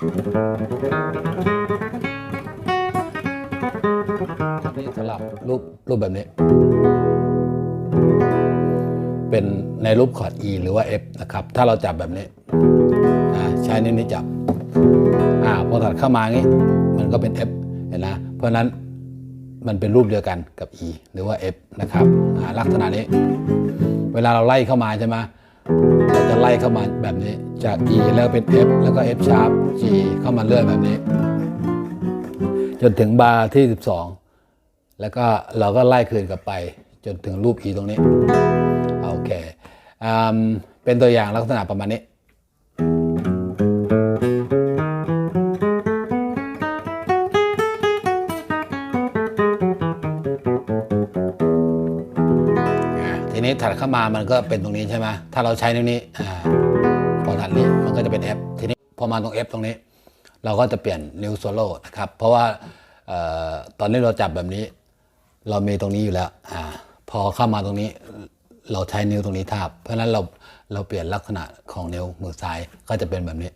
นี่สำหรับรูปรูปแบบนี้ เป็นในรูปคอร์ด E หรือว่า F นะครับ ถ้าเราจับแบบนี้ ใช้นิ้วนี้จับอ่าพอถัดเข้ามางี้ มันก็เป็น F เห็นนะ เพราะนั้นมันเป็นรูปเดียวกันกับ E หรือว่า F นะครับลักษณะนี้ เวลาเราไล่เข้ามาใช่ไหม เราจะไล่เข้ามาแบบนี้จาก E แล้วเป็น F แล้วก็ F sharp G เข้ามาเรื่อยแบบนี้ จนถึงบาร์ที่ 12 แล้วก็เราก็ไล่คืนกลับไป จนถึงรูป E ตรงนี้ โอเคอืมเป็นตัวอย่างลักษณะประมาณนี้ ทีนี้ถัดเข้ามามันก็เป็นตรงนี้ใช่ไหมถ้าเราใช้นิ้วนี้อ่าพอถัดนี้มันก็จะเป็น F ทีนี้พอมาตรง F ตรงนี้ เราก็จะเปลี่ยนนิ้วโซโล่นะครับเพราะว่าออตอนนี้เราจับแบบนี้ เรามีตรงนี้อยู่แล้วอาพอเข้ามาตรงนี้เราใช้นิ้วตรงนี้ทาบ เพราะฉะนั้นเราเราเปลี่ยนลักษณะของนิ้วมือซ้ายก็จะเป็นแบบนี้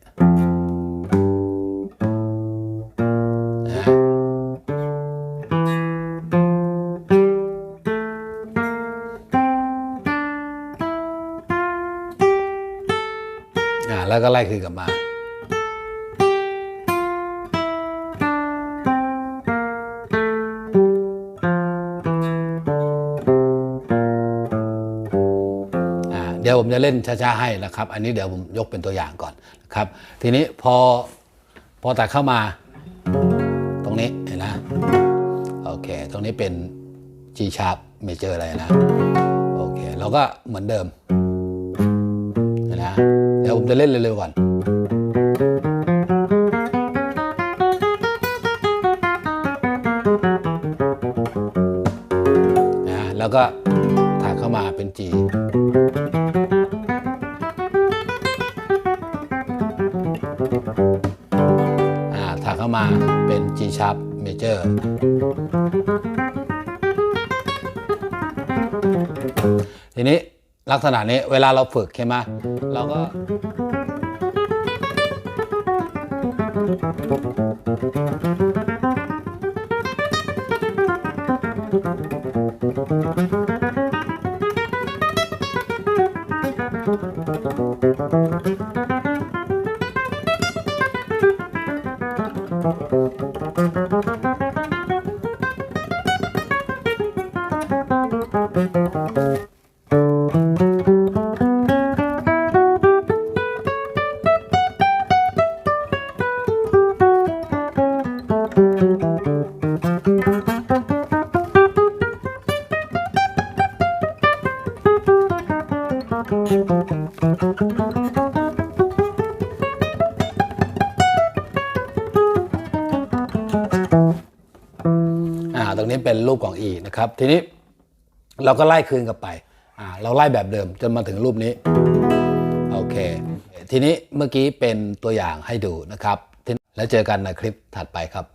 อ่าแล้วก็ไล่คืนกลับมาอ่าเดี๋ยวผมจะเล่นช้าๆให้นะครับ อันนี้เดี๋ยวผมยกเป็นตัวอย่างก่อนครับ ทีนี้พอพอตัดเข้ามา ตรงนี้เห็นนะโอเค ตรงนี้เป็น G sharp major อะไรนะ โอเค เราก็เหมือนเดิม เดี๋ยวผมจะเล่นเร็วๆก่อนนะแล้วก็ถักเข้ามาเป็น G อ่าถักเข้ามาเป็น G sharp major ทีนี้ ลักษณะนี้เวลาเราฝึกใช่ไหมเราก็อ่า ตรงนี้เป็นรูปของ E นะครับ ทีนี้เราก็ไล่คืนกลับไป เราไล่แบบเดิมจนมาถึงรูปนี้ โอเค ทีนี้เมื่อกี้เป็นตัวอย่างให้ดูนะครับ แล้วเจอกันในคลิปถัดไปครับ